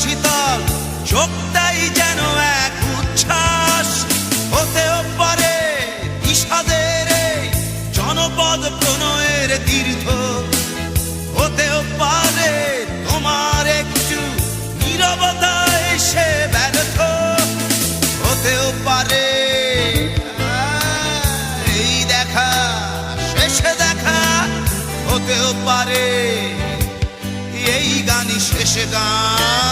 শীতল, চোখটাই যেন এক উচ্ছ্বাস। হতেও পারে বিষাদের জনপদ প্রণয়ের তীর্থ। হতেও পারে তোমার একটু নীরবতা এসে ব্যর্থ। হতেও পারে এই দেখা, শেষে দেখা। হতেও পারে, এই গানই শেষ গান।